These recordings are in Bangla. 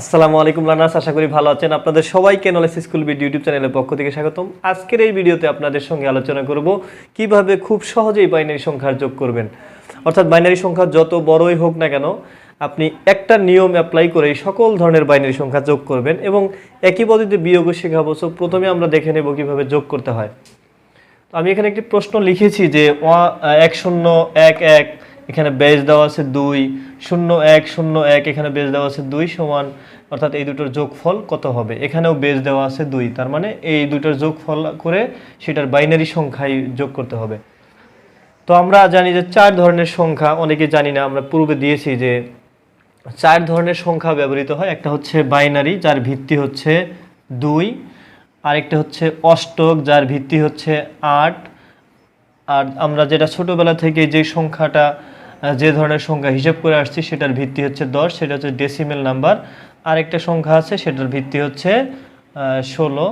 আসসালামু আলাইকুম লানাস আশা করি ভালো আছেন। আপনাদের সবাইকে নলেজ স্কুল বিড ইউটিউব চ্যানেলের পক্ষ থেকে স্বাগতম। আজকের এই ভিডিওতে আপনাদের সঙ্গে আলোচনা করব কীভাবে খুব সহজেই বাইনারি সংখ্যার যোগ করবেন। অর্থাৎ বাইনারি সংখ্যা যত বড়ই হোক না কেন, আপনি একটা নিয়ম অ্যাপ্লাই করে সকল ধরনের বাইনারি সংখ্যা যোগ করবেন এবং একই পদ্ধতিতে বিয়োগও শেখাবো। সো প্রথমে আমরা দেখে নেব কীভাবে যোগ করতে হয়। তো আমি এখানে একটি প্রশ্ন লিখেছি যে এক, শূন্য, এক এক এখানে বেজ দেওয়া আছে দুই, শূন্য এক শূন্য এক, এখানে বেজ দেওয়া আছে দুই সমান, অর্থাৎ এই দুটোর যোগফল কত হবে? এখানেও বেজ দেওয়া আছে দুই, তার মানে এই দুটোর যোগফল করে সেটার বাইনারি সংখ্যাই যোগ করতে হবে। তো আমরা জানি যে চার ধরনের সংখ্যা, অনেকে জানি না, আমরা পূর্বে দিয়েছি যে চার ধরনের সংখ্যা ব্যবহৃত হয়। একটা হচ্ছে বাইনারি, যার ভিত্তি হচ্ছে দুই, আরেকটা হচ্ছে অষ্টক, যার ভিত্তি হচ্ছে আট। আর আমরা যেটা ছোটোবেলা থেকে যে সংখ্যাটা যে ধরনের সংখ্যা হিসেব করে আসছি, সেটার ভিত্তি হচ্ছে দশ, সেটা হচ্ছে ডেসিমেল নাম্বার আরেকটা সংখ্যা আছে, সেটার ভিত্তি হচ্ছে ষোলো,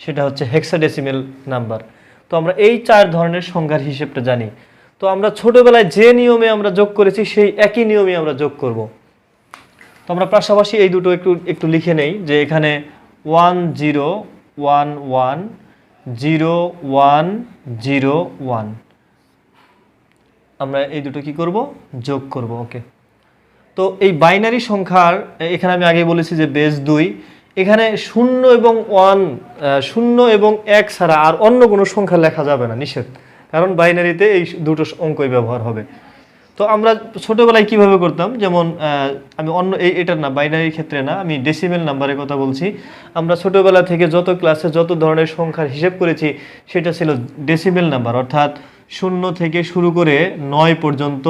সেটা হচ্ছে হেক্সা ডেসিমেল নাম্বার তো আমরা এই চার ধরনের সংখ্যার হিসেবটা জানি। তো আমরা ছোটোবেলায় যে নিয়মে আমরা যোগ করেছি, সেই একই নিয়মে আমরা যোগ করব। তো আমরা পাশাপাশি এই দুটো একটু একটু লিখে নেই যে এখানে one zero one one zero one zero one আমরা এই দুটো কি করব? যোগ করব ওকে তো এই বাইনারি সংখ্যার, এখানে আমি আগে বলেছি যে বেস দুই, এখানে শূন্য এবং ওয়ান শূন্য এবং এক ছাড়া আর অন্য কোনো সংখ্যা লেখা যাবে না, নিষেধ। কারণ বাইনারিতে এই দুটো অঙ্কই ব্যবহার হবে। তো আমরা ছোটোবেলায় কীভাবে করতাম? যেমন আমি অন্য এই এটার না বাইনারির ক্ষেত্রে না, আমি ডেসিমেল নাম্বারের কথা বলছি। আমরা ছোটোবেলা থেকে যত ক্লাসে যত ধরনের সংখ্যার হিসেব করেছি, সেটা ছিল ডেসিমেল নাম্বার অর্থাৎ শূন্য থেকে শুরু করে নয় পর্যন্ত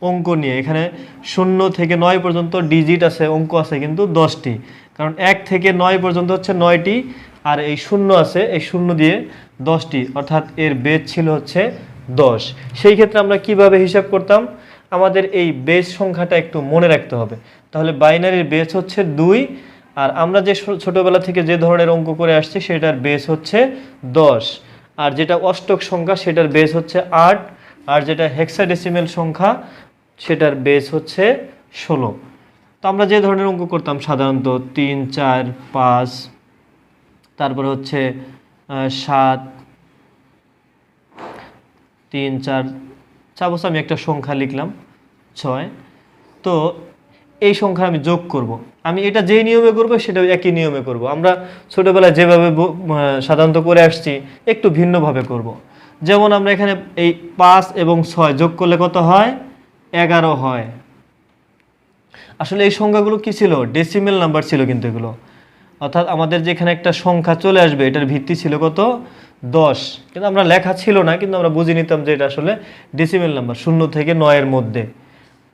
অঙ্ক নিয়ে। এখানে শূন্য থেকে নয় পর্যন্ত ডিজিট আছে, অঙ্ক আছে কিন্তু দশটি। কারণ এক থেকে নয় পর্যন্ত হচ্ছে নয়টি, আর এই শূন্য আছে, এই শূন্য দিয়ে দশটি। অর্থাৎ এর বেদ ছিল হচ্ছে দশ। সেই ক্ষেত্রে আমরা কীভাবে হিসাব করতাম? আমাদের এই বেস সংখ্যাটা একটু মনে রাখতে হবে। তাহলে বাইনারির বেস হচ্ছে দুই, আর আমরা যে ছোটবেলা থেকে যে ধরনের অঙ্ক করে আসছি, সেটার বেস হচ্ছে দশ। আর যেটা অষ্টক সংখ্যা, সেটার বেস হচ্ছে আট। আর যেটা হেক্সাডেসিমেল সংখ্যা, সেটার বেস হচ্ছে ষোলো। তো আমরা যে ধরনের অঙ্ক করতাম, সাধারণত তিন, চার, পাঁচ, তারপরে হচ্ছে সাত, তিন, চার চাপোস আমি একটা সংখ্যা লিখলাম, ছয়। তো এই সংখ্যা আমি যোগ করব। আমি এটা যেই নিয়মে করব সেটা একই নিয়মে করব। আমরা ছোটোবেলায় যেভাবে সাধারণত করে আসছি, একটু ভিন্নভাবে করব। যেমন আমরা এখানে এই পাঁচ এবং ছয় যোগ করলে কত হয়? এগারো হয়। আসলে এই সংখ্যাগুলো কি ছিল? ডেসিমেল নাম্বার ছিল কিন্তু এগুলো। অর্থাৎ আমাদের যেখানে একটা সংখ্যা চলে আসবে, এটার ভিত্তি ছিল কত? দশ। কিন্তু আমরা লেখা ছিল না, কিন্তু আমরা বুঝে নিতাম যে এটা আসলে ডেসিমেল নাম্বার শূন্য থেকে নয়ের মধ্যে।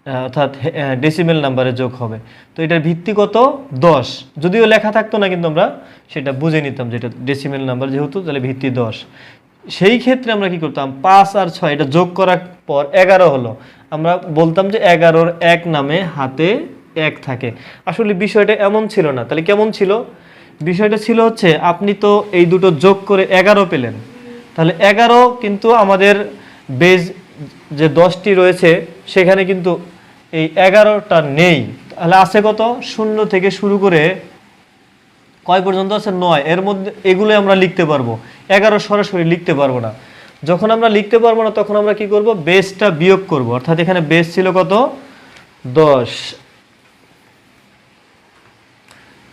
অর্থাৎ ডেসিমেল নাম্বারে যোগ হবে। তো এটার ভিত্তি কত? দশ। যদিও লেখা থাকতো না কিন্তু আমরা সেটা বুঝে নিতাম যে এটা ডেসিমেল নাম্বার যেহেতু, তাহলে ভিত্তি দশ। সেই ক্ষেত্রে আমরা কি করতাম? পাঁচ আর ছয়, এটা যোগ করার পর এগারো হলো। আমরা বলতাম যে এগারোর এক নামে হাতে এক থাকে। আসলে বিষয়টা এমন ছিল না। তাহলে কেমন ছিল? বিষয়টা ছিল হচ্ছে, আপনি তো এই দুটো যোগ করে এগারো পেলেন। তাহলে এগারো কিন্তু আমাদের বেজ যে দশটি রয়েছে, সেখানে কিন্তু এই এগারোটা নেই। তাহলে আছে কত? শূন্য থেকে শুরু করে কয় পর্যন্ত আছে? নয়। এর মধ্যে এগুলো আমরা লিখতে পারব। এগারো সরাসরি লিখতে পারব না। যখন আমরা লিখতে পারব না, তখন আমরা কি করব? বেসটা বিয়োগ করব। অর্থাৎ এখানে বেস ছিল কত? দশ।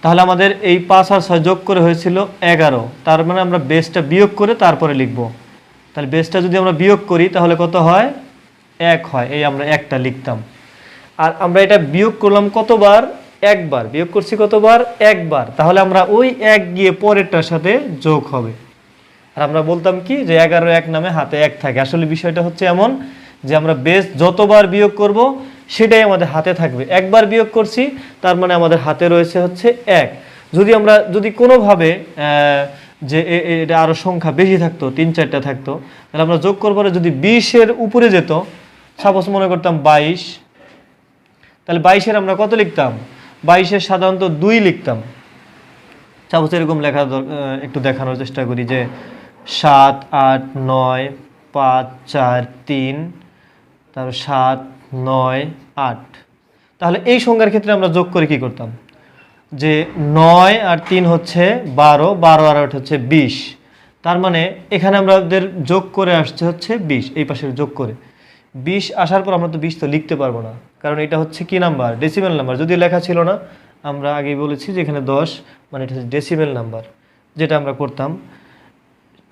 তাহলে আমাদের এই পাঁচ আর ছয় যোগ করে হয়েছিল এগারো। তার মানে আমরা বেসটা বিয়োগ করে তারপরে লিখব। তাহলে বেসটা যদি আমরা বিয়োগ করি, তাহলে কত হয়? এক হয়। এই আমরা একটা লিখতাম। আর আমরা এটা বিয়োগ করলাম কতবার? একবার। বিয়োগ করছি কতবার? একবার। তাহলে আমরা ওই এক গিয়ে পরেরটার সাথে যোগ হবে। আর আমরা বলতাম কি যে এগারো এক নামে হাতে এক থাকে। আসলে বিষয়টা হচ্ছে এমন যে আমরা বেশ যতবার বিয়োগ করব, সেটাই আমাদের হাতে থাকবে। একবার বিয়োগ করছি, তার মানে আমাদের হাতে রয়েছে হচ্ছে এক। যদি আমরা, যদি কোনোভাবে যে এটা আরও সংখ্যা বেশি থাকতো, তিন চারটা থাকতো, তাহলে আমরা যোগ করবার যদি বিশের উপরে যেত সাপোজ মনে করতাম বাইশ তাহলে বাইশের আমরা কত লিখতাম? বাইশের সাধারণত দুই লিখতাম। সাপোজ এরকম লেখা একটু দেখানোর চেষ্টা করি যে সাত, আট, নয়, পাঁচ, চার, তিন, তারপর সাত, নয়, আট। তাহলে এই সংখ্যার ক্ষেত্রে আমরা যোগ করে কি করতাম? যে নয় আর তিন হচ্ছে বারো বারো আর আট হচ্ছে বিশ। তার মানে এখানে আমাদের যোগ করে আসছে হচ্ছে বিশ, এই পাশে যোগ করে। বিশ আসার পর আমরা তো বিশ তো লিখতে পারব না। কারণ এটা হচ্ছে কি নাম্বার? Decimal number. যদি লেখা ছিল না, আমরা আগেই বলেছি যে এখানে দশ মানে এটা হচ্ছে ডেসিমেল নাম্বার, যেটা আমরা করতাম।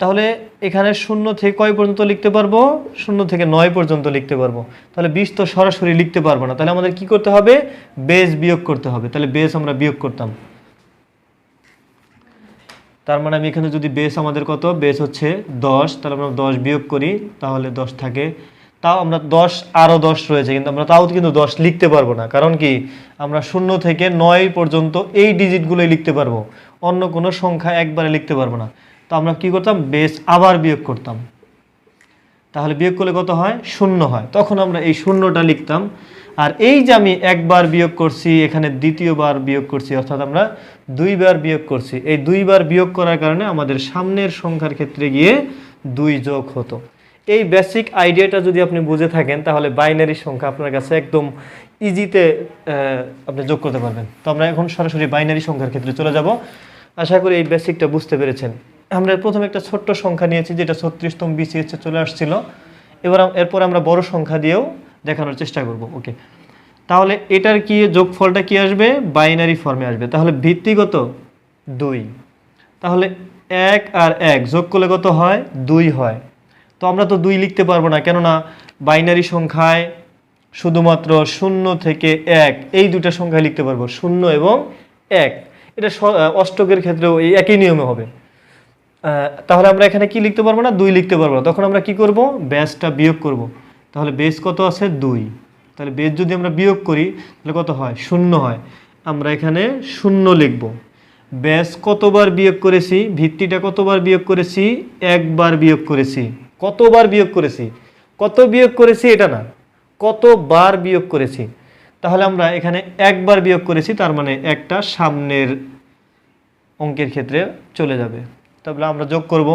তাহলে এখানে শূন্য থেকে কয় পর্যন্ত লিখতে পারব? শূন্য থেকে নয় পর্যন্ত লিখতে পারব। তাহলে বিশ তো সরাসরি লিখতে পারব না। তাহলে আমাদের কি করতে হবে? বেস বিয়োগ করতে হবে। তাহলে বেস আমরা বিয়োগ করতাম। তার মানে আমি এখানে যদি বেস আমাদের কত? বেস হচ্ছে দশ। তাহলে আমরা দশ বিয়োগ করি, তাহলে দশ থাকে তাও আমরা দশ আরও দশ রয়েছে, কিন্তু আমরা তাও কিন্তু দশ লিখতে পারব না। কারণ কি? আমরা শূন্য থেকে নয় পর্যন্ত এই ডিজিটগুলোই লিখতে পারব। অন্য কোনো সংখ্যা একবারে লিখতে পারব না। তো আমরা কি করতাম? বেস আবার বিয়োগ করতাম। তাহলে বিয়োগ করলে কত হয়? শূন্য হয়। তখন আমরা এই শূন্যটা লিখতাম। আর এই যে আমি একবার বিয়োগ করছি, এখানে দ্বিতীয়বার বিয়োগ করছি, অর্থাৎ আমরা দুইবার বিয়োগ করছি, এই দুইবার বিয়োগ করার কারণে আমাদের সামনের সংখ্যার ক্ষেত্রে গিয়ে দুই যোগ হতো। এই বেসিক আইডিয়াটা যদি আপনি বুঝে থাকেন, তাহলে বাইনারি সংখ্যা আপনার কাছে একদম ইজিতে আপনি যোগ করতে পারবেন। তো আমরা এখন সরাসরি বাইনারি সংখ্যার ক্ষেত্রে চলে যাব। আশা করি এই বেসিকটা বুঝতে পেরেছেন। আমরা প্রথমে একটা ছোট্ট সংখ্যা নিয়েছি, যেটা ছত্রিশতম বিসিএসে চলে আসছিল। এবার এরপর আমরা বড় সংখ্যা দিয়েও দেখানোর চেষ্টা করব। ওকে। তাহলে এটার কি, যোগফলটা কি আসবে? বাইনারি ফর্মে আসবে। তাহলে ভিত্তিগত দুই। তাহলে এক আর এক যোগ করলে কত হয়? দুই হয়। তো আমরা তো দুই লিখতে পারব না, কেননা বাইনারি সংখ্যায় শুধুমাত্র শূন্য থেকে এক, এই দুটা সংখ্যা লিখতে পারব, শূন্য এবং এক। এটা অষ্টকের ক্ষেত্রেও এই একই নিয়মে হবে। তাহলে আমরা এখানে কি লিখতে পারব না? দুই লিখতে পারব না। তখন আমরা কি করব? ব্যাসটা বিয়োগ করব। তাহলে বেস কত আছে? দুই। তাহলে বেস যদি আমরা বিয়োগ করি, তাহলে কত হয়? শূন্য হয়। আমরা এখানে শূন্য লিখব। ব্যাস কতবার বিয়োগ করেছি? ভিত্তিটা কতবার বিয়োগ করেছি? একবার বিয়োগ করেছি। কতবার বিয়োগ করেছি? কত বিয়োগ করেছি এটা না, কতবার বিয়োগ করেছি? তাহলে আমরা এখানে একবার বিয়োগ করেছি, তার মানে একটা সামনের অঙ্কের ক্ষেত্রে চলে যাবে। তাহলে আমরা যোগ করব,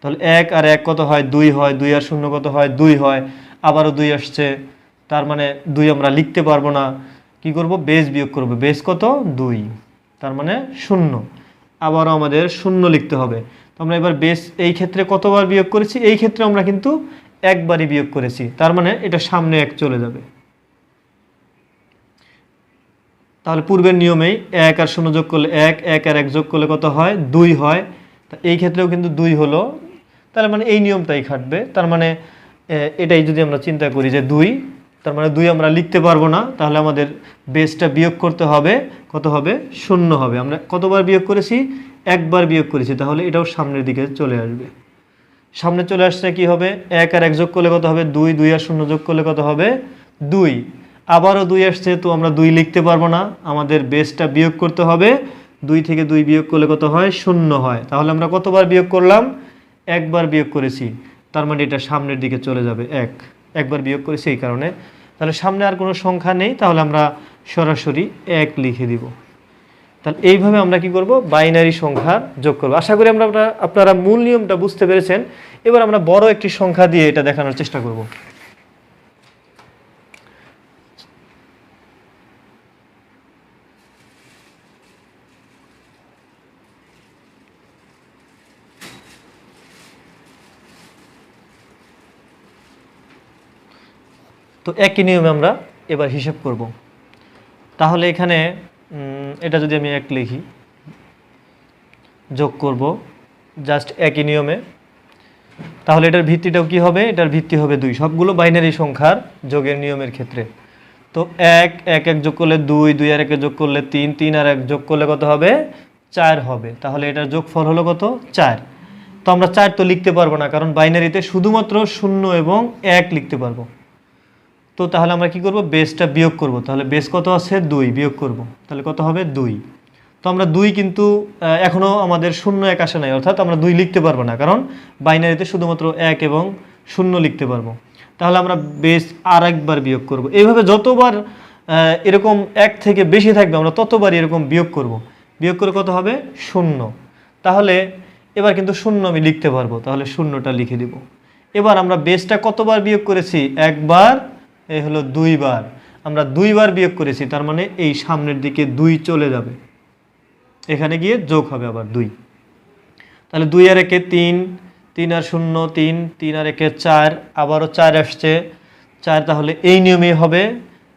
তাহলে এক আর এক কত হয়? দুই হয়। দুই আর শূন্য কত হয়? দুই হয়। আবারও দুই আসছে। তার মানে দুই আমরা লিখতে পারব না। কি করব? বেস বিয়োগ করব। বেস কত? দুই। তার মানে শূন্য। আবারও আমাদের শূন্য লিখতে হবে। তো আমরা এবার বেস এই ক্ষেত্রে কতবার বিয়োগ করেছি? এই ক্ষেত্রে আমরা কিন্তু একবারই বিয়োগ করেছি। তার মানে এটা সামনে এক চলে যাবে। তাহলে পূর্বের নিয়মেই এক আর শূন্য যোগ করলে এক এক আর এক যোগ করলে কত হয়? দুই হয়। তা এই ক্ষেত্রেও কিন্তু দুই হলো। তার মানে এই নিয়মটাই খাটবে। তার মানে এটাই যদি আমরা চিন্তা করি যে দুই, তার মানে দুই আমরা লিখতে পারব না। তাহলে আমাদের বেসটা বিয়োগ করতে হবে। কত হবে? শূন্য হবে। আমরা কতবার বিয়োগ করেছি? একবার বিয়োগ করেছি, তাহলে এটাও সামনের দিকে চলে আসবে। সামনে চলে আসছে কি হবে? এক আর এক যোগ করলে কত হবে? দুই দুই আর শূন্য যোগ করলে কত হবে? দুই। আবারও দুই আসছে, তো আমরা দুই লিখতে পারব না। আমাদের বেসটা বিয়োগ করতে হবে। দুই থেকে দুই বিয়োগ করলে কত হয়? শূন্য হয়। তাহলে আমরা কতবার বিয়োগ করলাম? একবার বিয়োগ করেছি। তার মানে এটা সামনের দিকে চলে যাবে, এক। একবার বিয়োগ করেছি এই কারণে। তাহলে সামনে আর কোনো সংখ্যা নেই, তাহলে আমরা সরাসরি এক লিখে দিব। তাহলে এইভাবে আমরা কি করব? বাইনারি সংখ্যার যোগ করব। আশা করি আমরা আপনারা মূল নিয়মটা বুঝতে পেরেছেন। এবার আমরা বড় একটি সংখ্যা দিয়ে এটা দেখানোর চেষ্টা করব। তো একই নিয়মে আমরা এবার হিসাব করব। তাহলে এখানে এটা যদি আমি এক লিখি, যোগ করব জাস্ট একই নিয়মে। তাহলে এটার ভিত্তিটাও কি হবে? এটার ভিত্তি হবে দুই। সবগুলো বাইনারি সংখ্যার যোগের নিয়মের ক্ষেত্রে। তো এক এক এক যোগ করলে দুই দুই আর একে যোগ করলে তিন তিন আর এক যোগ করলে কত হবে? চার হবে। তাহলে এটার যোগফল হলো কত? চার। তো আমরা চার তো লিখতে পারব না, কারণ বাইনারিতে শুধুমাত্র শূন্য এবং এক লিখতে পারব। তো তাহলে আমরা কি করব? বেসটা বিয়োগ করব। তাহলে বেস কত আছে? দুই। বিয়োগ করব। তাহলে কত হবে? দুই। তো আমরা দুই কিন্তু এখনও আমাদের শূন্য এক আসে নাই। অর্থাৎ আমরা দুই লিখতে পারব না। কারণ বাইনারিতে শুধুমাত্র এক এবং শূন্য লিখতে পারব। তাহলে আমরা বেস আর একবার বিয়োগ করব। এইভাবে যতবার এরকম এক থেকে বেশি থাকবে, আমরা ততবার এরকম বিয়োগ করব। বিয়োগ করে কত হবে? শূন্য। তাহলে এবার কিন্তু শূন্য আমি লিখতে পারব। তাহলে শূন্যটা লিখে দিব। এবার আমরা বেসটা কতবার বিয়োগ করেছি? একবার এই হলো দুইবার। আমরা দুইবার বিয়োগ করেছি, তার মানে এই সামনের দিকে দুই চলে যাবে। এখানে গিয়ে যোগ হবে আবার দুই। তাহলে দুই আর একে তিন তিন আর শূন্য, তিন তিন আর একে চার, আবারও চার আসছে। চার তাহলে এই নিয়মেই হবে।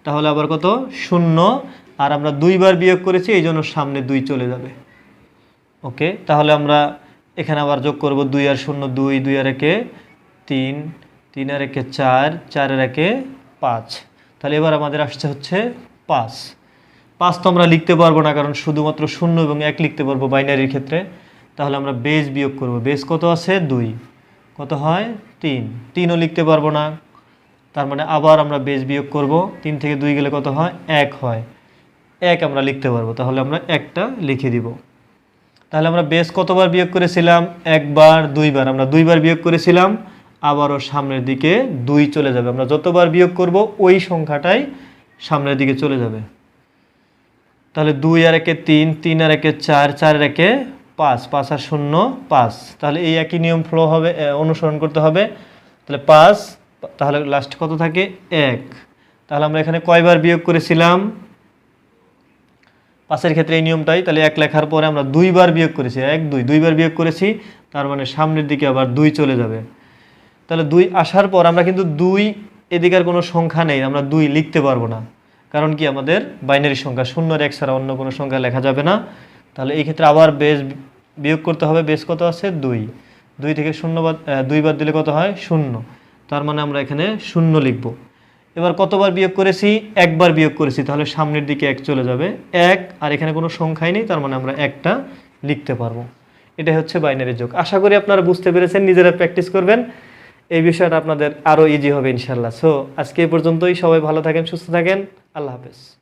তাহলে আবার কত? শূন্য। আর আমরা দুইবার বিয়োগ করেছি, এই জন্য সামনে দুই চলে যাবে। ওকে, তাহলে আমরা এখানে আবার যোগ করব দুই আর শূন্য, দুই দুই আর একে তিন তিন আর একে চার চার আর একে পাঁচ। তাহলে এবার আমাদের আসছে হচ্ছে পাঁচ। পাঁচ তো আমরা লিখতে পারব না, কারণ শুধুমাত্র শূন্য এবং এক লিখতে পারব বাইনারির ক্ষেত্রে। তাহলে আমরা বেজ বিয়োগ করব। বেজ কত আছে? দুই। কত হয়? তিন। তিনও লিখতে পারব না। তার মানে আবার আমরা বেজ বিয়োগ করব। তিন থেকে দুই গেলে কত হয়? এক হয়। এক আমরা লিখতে পারব। তাহলে আমরা একটা লিখে দিব। তাহলে আমরা বেশ কতবার বিয়োগ করেছিলাম? একবার, দুইবার। আমরা দুইবার বিয়োগ করেছিলাম। আবারও সামনের দিকে দুই চলে যাবে। আমরা যতবার বিয়োগ করব, ওই সংখ্যাটাই সামনের দিকে চলে যাবে। তাহলে দুই আর একে তিন তিন আর একে চার চার আর একে পাঁচ পাঁচ আর শূন্য, পাঁচ। তাহলে এই একই নিয়ম ফ্লো হবে অনুসরণ করতে হবে। তাহলে পাঁচ, তাহলে লাস্ট কত থাকে? এক। তাহলে আমরা এখানে কয়বার বিয়োগ করেছিলাম? পাঁচের ক্ষেত্রে এই নিয়মটাই। তাহলে এক লেখার পরে আমরা দুইবার বিয়োগ করেছি। এক, দুই। দুইবার বিয়োগ করেছি, তার মানে সামনের দিকে আবার দুই চলে যাবে। তাহলে দুই আসার পর আমরা কিন্তু দুই এদিকের কোনো সংখ্যা নেই, আমরা দুই লিখতে পারব না। কারণ কি আমাদের বাইনারি সংখ্যা শূন্যর এক ছাড়া অন্য কোনো সংখ্যা লেখা যাবে না। তাহলে এই ক্ষেত্রে আবার বেশ বিয়োগ করতে হবে বেশ কত আছে? দুই। দুই থেকে শূন্য বাদ দুই বাদ দিলে কত হয়? শূন্য। তার মানে আমরা এখানে শূন্য লিখব। এবার কতবার বিয়োগ করেছি? একবার বিয়োগ করেছি, তাহলে সামনের দিকে এক চলে যাবে। এক, আর এখানে কোনো সংখ্যাই নেই, তার মানে আমরা একটা লিখতে পারব। এটাই হচ্ছে বাইনারি যোগ। আশা করি আপনারা বুঝতে পেরেছেন, নিজেরা প্র্যাকটিস করবেন। এই বিষয়টা আপনাদের আরও ইজি হবে ইনশাল্লাহ সো আজকে এই পর্যন্তই। সবাই ভালো থাকেন, সুস্থ থাকেন। আল্লাহ হাফেজ।